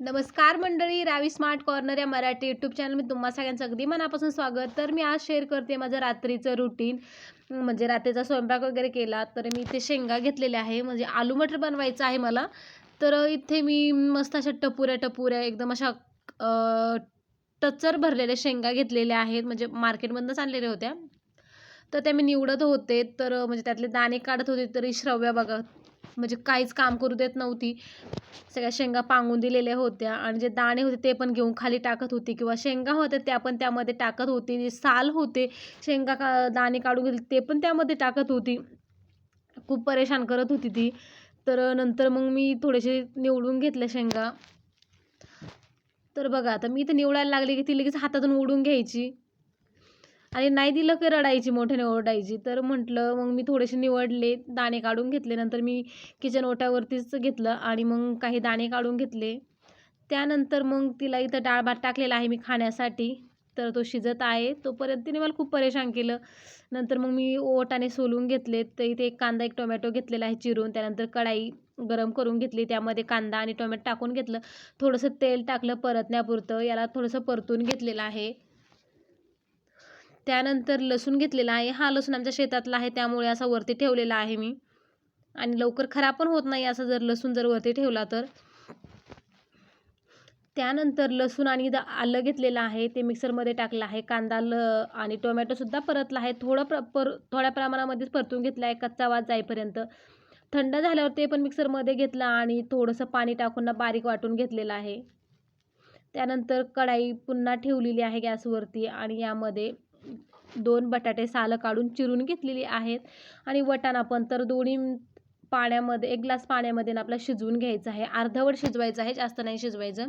नमस्कार मंडळी Ravi smart corner या मराठी यूट्यूब चॅनल मी तुम्हा सगळ्यांचं अगदी मनापासून स्वागत. तर मी आज शेअर करते माझं रात्रीचं रुटीन म्हणजे रात्रीचा स्वयंपाक वगैरे केला तर मी इथे शेंगा घेतलेल्या आहे म्हणजे आलू मटर बनवायचं आहे मला. तर इथे मी मस्त अशा टपुऱ्या टपुऱ्या एकदम अशा टचर भरलेल्या शेंगा घेतलेल्या आहेत म्हणजे मार्केटमधनंच आणलेल्या होत्या. तर त्या मी निवडत होते तर म्हणजे त्यातले दाणे काढत होते तरी श्रव्या बघा म्हणजे काहीच काम करू देत नव्हती. सगळ्या शेंगा पांगून दिलेल्या होत्या आणि जे दाणे होते ते पण घेऊन खाली टाकत होती किंवा शेंगा होत्या त्या पण त्यामध्ये टाकत होती. जे साल होते शेंगा का दाणे काढून गेले ते पण त्यामध्ये टाकत होती. खूप परेशान करत होती ती. तर नंतर मग मी थोडेसे निवडून घेतल्या शेंगा. तर बघा आता मी तर निवडायला लागले की ती लगेच हातातून ओढून घ्यायची. आणि नाही दिलं की रडायची मोठ्याने ओरडायची. तर म्हटलं मग मी थोडेसे निवडले दाणे काढून घेतले. नंतर मी किचन ओट्यावरतीच घेतलं आणि मग काही दाणे काढून घेतले. त्यानंतर मग तिला इथं डाळ भात टाकलेला आहे मी खाण्यासाठी. तर तो शिजत आहे. तोपर्यंत तिने मला खूप परेशान केलं. नंतर मग मी ओटाने सोलून घेतले. तर इथे एक कांदा एक टोमॅटो घेतलेला आहे चिरून. त्यानंतर कढाई गरम करून घेतली. त्यामध्ये कांदा आणि टोमॅटो टाकून घेतलं. थोडंसं तेल टाकलं परतण्यापुरतं. याला थोडंसं परतून घेतलेलं आहे. त्यानंतर लसूण घेतलेला आहे. हा लसूण आमच्या शेतातला आहे त्यामुळे असा वरती ठेवलेला आहे मी. आणि लवकर खराब पण होत नाही असं जर लसूण जर वरती ठेवला तर. त्यानंतर लसूण आणि द आलं घेतलेलं आहे ते मिक्सरमध्ये टाकलं आहे. कांदा ल आणि टोमॅटोसुद्धा परतला आहे. थोडं प्र पर थोड्या प्रमाणामध्येच परतून घेतला आहे कच्चा वाज जाईपर्यंत. थंड झाल्यावर ते पण मिक्सरमध्ये घेतलं आणि थोडंसं पाणी टाकून बारीक वाटून घेतलेलं आहे. त्यानंतर कढाई पुन्हा ठेवलेली आहे गॅसवरती आणि यामध्ये दोन बटाटे सालं काढून चिरून घेतलेली आहेत. आणि वटाणा पण तर दोन्ही पाण्यामध्ये एक ग्लास पाण्यामध्ये आपला शिजवून घ्यायचं आहे. अर्धवट शिजवायचं आहे जास्त नाही शिजवायचं.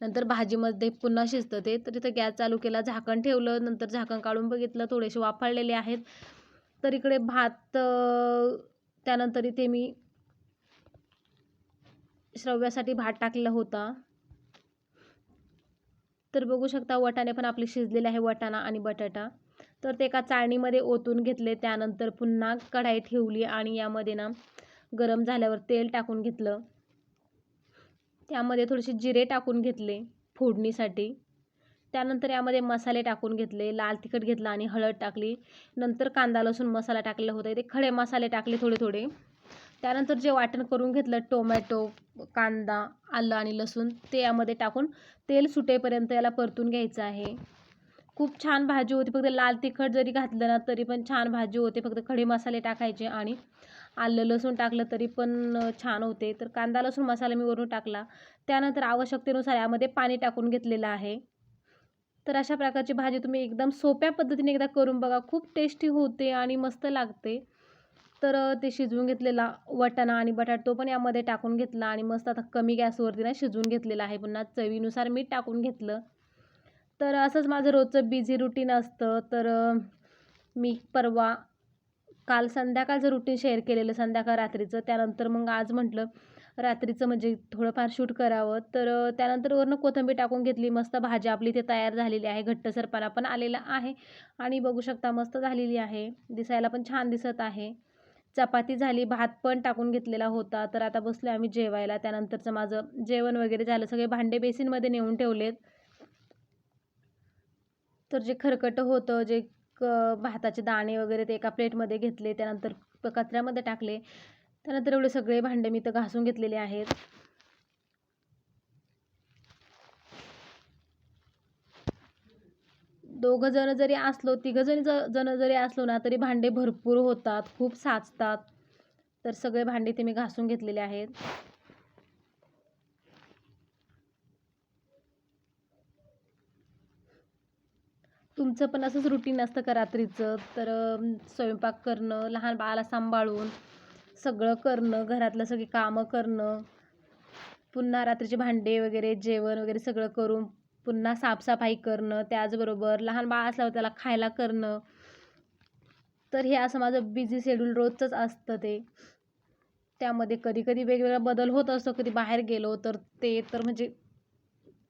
नंतर भाजीमध्ये पुन्हा शिजतं ते. तर तिथं गॅस चालू केला झाकण ठेवलं नंतर झाकण काढून बघितलं थोडेसे वापरलेले आहेत. तर इकडे भात त्यानंतर इथे मी श्रव्यासाठी भात टाकलेला होता. तर बघू शकता वटाणे पण आपले शिजलेले आहे वटाणा आणि बटाटा. तर ते एका चाळणीमध्ये ओतून घेतले. त्यानंतर पुन्हा कढाई ठेवली आणि यामध्ये ना गरम झाल्यावर तेल टाकून घेतलं. त्यामध्ये थोडेसे जिरे टाकून घेतले फोडणीसाठी. त्यानंतर यामध्ये मसाले टाकून घेतले लाल तिखट घेतलं आणि हळद टाकली. नंतर कांदा लसूण मसाला टाकलेला होता. ते खडे मसाले टाकले थोडे थोडे. त्यानंतर जे वाटण करून घेतलं टोमॅटो कांदा आलं आणि लसूण ते यामध्ये टाकून तेल सुटेपर्यंत याला परतून घ्यायचं आहे. खूप छान भाजी होती. फक्त लाल तिखट जरी घातलं ना तरी पण छान भाजी होते. फक्त खडे मसाले टाकायचे आणि आलं लसूण टाकलं तरी पण छान होते. तर कांदा लसूण मसाला मी वरून टाकला. त्यानंतर आवश्यकतेनुसार यामध्ये पाणी टाकून घेतलेलं आहे. तर अशा प्रकारची भाजी तुम्ही एकदम सोप्या पद्धतीने एकदा करून बघा. खूप टेस्टी होते आणि मस्त लागते. तर ते शिजवून घेतलेला वटाणा आणि बटाट तो पण यामध्ये टाकून घेतला आणि मस्त आता कमी गॅसवरती ना शिजवून घेतलेला आहे. पुन्हा चवीनुसार मीठ टाकून घेतलं. तर असंच माझं रोजचं बिझी रुटीन असतं. तर मी परवा काल संध्याकाळचं रुटीन शेअर केलेलं संध्याकाळ रात्रीचं. त्यानंतर मग आज म्हटलं रात्रीचं म्हणजे थोडंफार शूट करावं. तर त्यानंतर वरनं कोथिंबीर टाकून घेतली. मस्त भाजी आपली इथे तयार झालेली आहे. घट्टसरपणा पण आलेला आहे. आणि बघू शकता मस्त झालेली आहे. दिसायला पण छान दिसत आहे. चपाती झाली भात पण टाकून घेतलेला होता. तर आता बसलो आम्ही जेवायला. त्यानंतरचं माझं जेवण वगैरे झालं. सगळे भांडे बेसिनमध्ये नेऊन ठेवलेत. तर जे खरकटं होतं जे क भाताचे दाणे वगैरे ते एका प्लेटमध्ये घेतले त्यानंतर कचऱ्यामध्ये टाकले. त्यानंतर एवढे सगळे भांडे मी तर घासून घेतलेले आहेत. दोघं जण जरी असलो तिघं जरी ज जण जरी असलो ना तरी भांडे भरपूर होतात खूप साचतात. तर सगळे भांडे ते मी घासून घेतलेले आहेत. तुमचं पण असंच रुटीन असतं का रात्रीचं? तर स्वयंपाक करणं लहान बाळाला सांभाळून सगळं करणं घरातलं सगळी कामं करणं पुन्हा रात्रीचे भांडे वगैरे जेवण वगैरे सगळं करून पुन्हा साफसफाई करणं त्याचबरोबर लहान बाळ असल्यावर त्याला खायला करणं. तर हे असं माझं बिझी शेड्यूल रोजचंच असतं ते. त्यामध्ये कधी कधी वेगवेगळा बदल होत असतो कधी बाहेर गेलो तर ते तर म्हणजे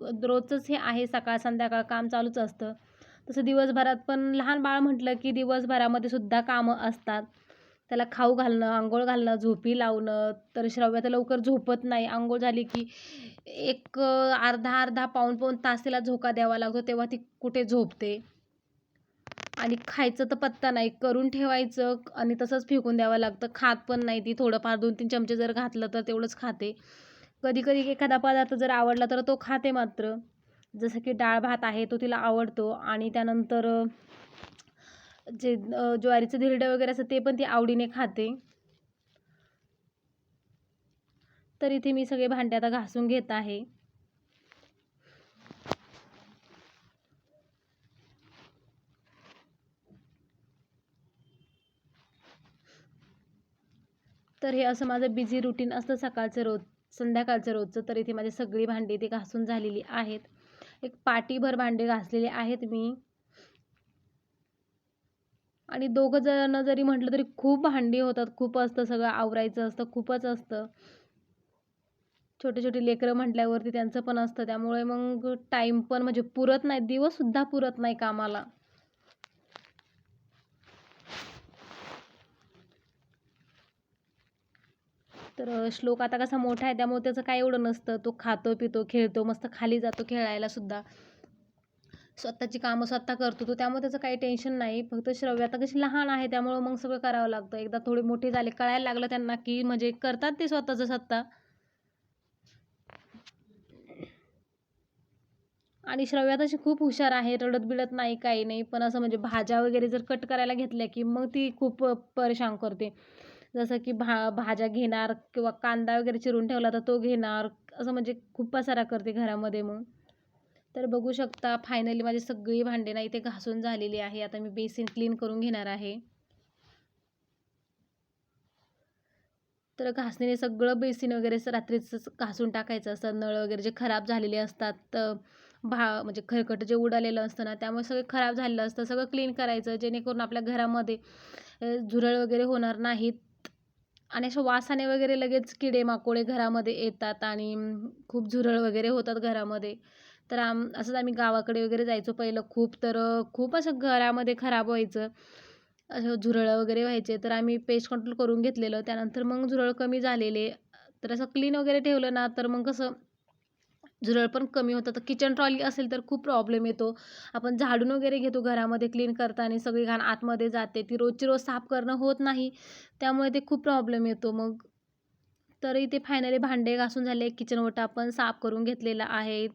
रोजचंच हे आहे सकाळ संध्याकाळ काम चालूच असतं. तसं दिवसभरात पण लहान बाळ म्हटलं की दिवसभरामध्ये सुद्धा कामं असतात. त्याला खाऊ घालणं आंघोळ घालणं झोपी लावणं तर श्रव्य तर लवकर झोपत नाही. आंघोळ झाली की एक अर्धा अर्धा पाऊण पाऊण तास तिला झोका द्यावा लागतो तेव्हा ती कुठे झोपते? आणि खायचं तर पत्ता नाही. करून ठेवायचं आणि तसंच फेकून द्यावं लागतं. खात पण नाही ती. थोडंफार दोन तीन चमचे जर घातलं तर तेवढंच खाते. कधी कधी एखादा पदार्थ जर आवडला तर तो खाते मात्र. जसं की डाळ भात आहे तो तिला आवडतो आणि त्यानंतर जे ज्वारीचं धिरडं वगैरे असतं ते पण ती आवडीने खाते. तर इथे मी सगळे भांडे आता घासून घेत आहे. तर हे असं माझं बिझी रुटीन असतं सकाळचं रोज संध्याकाळचं रोजचं. तर इथे माझी सगळी भांडी इथे घासून झालेली आहेत. एक पाटीभर भांडे घासलेले आहेत मी. आणि दोघं जण जरी म्हटलं तरी खूप भांडी होतात खूप असतं सगळं आवरायचं असतं खूपच असतं. छोटे छोटे लेकरं म्हटल्यावरती त्यांचं पण असतं त्यामुळे मग टाईम पण म्हणजे पुरत नाही दिवससुद्धा पुरत नाही कामाला. तर श्लोक आता कसा मोठा आहे त्यामुळे त्याचं काय एवढं नसतं. तो खातो पितो खेळतो मस्त खाली जातो खेळायला सुद्धा. स्वतःची कामं स्वतः करतो तो त्यामुळे त्याचं काही टेन्शन नाही. फक्त श्रव्य. आता कशी लहान आहे त्यामुळं मग सगळं करावं लागतं. एकदा थोडे मोठे झाले कळायला लागलं त्यांना की म्हणजे करतात ते स्वतःचं स्वतः. आणि श्रव्या तशी खूप हुशार आहे रडत बिडत नाही काही नाही. पण असं म्हणजे भाज्या वगैरे जर कट करायला घेतल्या की मग ती खूप परेशान करते. जसं की भा भाज्या घेणार किंवा कांदा वगैरे चिरून ठेवला तर तो घेणार असं म्हणजे खूप पसारा करते घरामध्ये मग. तर बघू शकता फायनली माझी सगळी भांडे ना इथे घासून झालेली आहे. आता मी बेसिन क्लीन करून घेणार आहे. तर घासणीने सगळं बेसिन वगैरे रात्रीच घासून टाकायचं असतं. नळ वगैरे जे खराब झालेले असतात भा म्हणजे खरकट जे उडालेलं असतं ना त्यामुळे सगळं खराब झालेलं असतं. सगळं क्लीन करायचं जेणेकरून आपल्या घरामध्ये झुरळ वगैरे होणार नाहीत. आणि अशा वासाने वगैरे लगेच किडे माकोडे घरामध्ये येतात आणि खूप झुरळ वगैरे होतात घरामध्ये. तर आम असंच आम्ही गावाकडे वगैरे जायचो पहिलं. खूप तर खूप असं घरामध्ये खराब व्हायचं. असं झुरळं वगैरे व्हायचे. तर आम्ही पेस्ट कंट्रोल करून घेतलेलं. त्यानंतर मग झुरळ कमी झालेले. तर असं क्लीन वगैरे ठेवलं ना तर मग कसं झुरळ पण कमी होतं. तर किचन ट्रॉली असेल तर खूप प्रॉब्लेम येतो. आपण झाडून वगैरे घेतो घरामध्ये क्लीन करताना सगळी घाण आतमध्ये जाते. ती रोजची रोज साफ करणं होत नाही. त्यामुळे ते खूप प्रॉब्लेम येतो. मग तर इथे फायनली भांडे घासून झाले. किचन ओटा पण साफ करून घेतलेला आहे.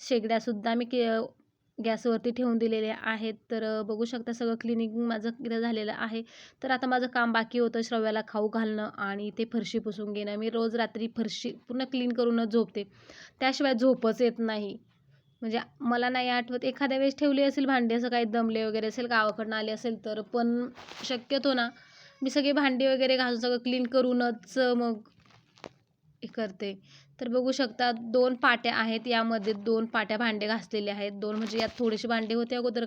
शेगड्यासुद्धा मी के गॅसवरती ठेवून दिलेले आहेत. तर बघू शकता सगळं क्लिनिंग माझं इथं झालेलं आहे. तर आता माझं काम बाकी होतं श्रव्याला खाऊ घालणं आणि ते फरशी पुसून घेणं. मी रोज रात्री फरशी पूर्ण क्लीन करूनच झोपते. त्याशिवाय झोपच येत नाही. म्हणजे मला नाही आठवत एखाद्या वेळेस ठेवली असेल भांडी असं काही दमले वगैरे असेल गावाकडनं आले असेल तर पण शक्यतो ना मी सगळी भांडी वगैरे घालून सगळं क्लीन करूनच मग हे करते. तर बघू शकता दोन पाट्या आहेत यामध्ये. दोन पाट्या भांडे घासलेले आहेत. दोन म्हणजे यात थोडेसे भांडे होते अगोदर.